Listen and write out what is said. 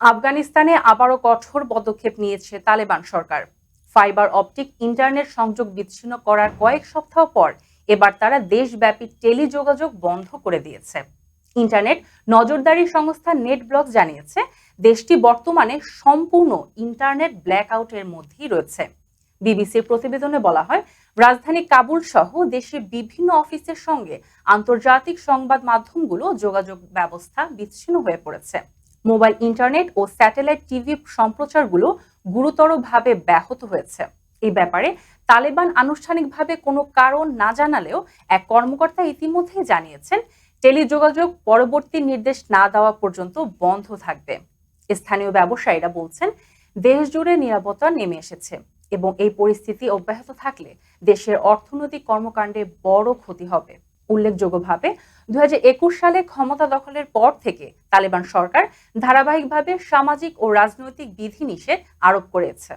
আফগানিস্তানে আবারও কঠোর পদক্ষেপ নিয়েছে তালেবান সরকার। ফাইবার অপটিক ইন্টারনেট সংযোগ বিচ্ছিন্ন করার কয়েক সপ্তাহ পর এবার তারা দেশব্যাপী টেলিযোগাযোগ বন্ধ করে দিয়েছে। ইন্টারনেট নজরদারি সংস্থা নেট ব্লক জানিয়েছে, দেশটি বর্তমানে সম্পূর্ণ ইন্টারনেট ব্ল্যাক আউটের মধ্যেই রয়েছে। বিবিসির প্রতিবেদনে বলা হয়, রাজধানী কাবুল সহ দেশের বিভিন্ন অফিসের সঙ্গে আন্তর্জাতিক সংবাদ মাধ্যমগুলো যোগাযোগ ব্যবস্থা বিচ্ছিন্ন হয়ে পড়েছে। মোবাইল, ইন্টারনেট ও স্যাটেলাইট টিভি সম্প্রচারগুলো গুরুতরভাবে ব্যাহত হয়েছে। এই ব্যাপারে তালেবান আনুষ্ঠানিকভাবে কোনো কারণ না জানালেও এক কর্মকর্তা ইতিমধ্যেই জানিয়েছেন, টেলিযোগাযোগ পরবর্তী নির্দেশ না দেওয়া পর্যন্ত বন্ধ থাকবে। স্থানীয় ব্যবসায়ীরা বলছেন দেশ জুড়ে নিরাপত্তা নেমে এসেছে এবং এই পরিস্থিতি অব্যাহত থাকলে দেশের অর্থনৈতিক কর্মকাণ্ডে বড় ক্ষতি হবে। উল্লেখযোগ্যভাবে দু হাজার একুশ সালে ক্ষমতা দখলের পর থেকে তালেবান সরকার ধারাবাহিকভাবে সামাজিক ও রাজনৈতিক বিধিনিষেধ আরোপ করেছে।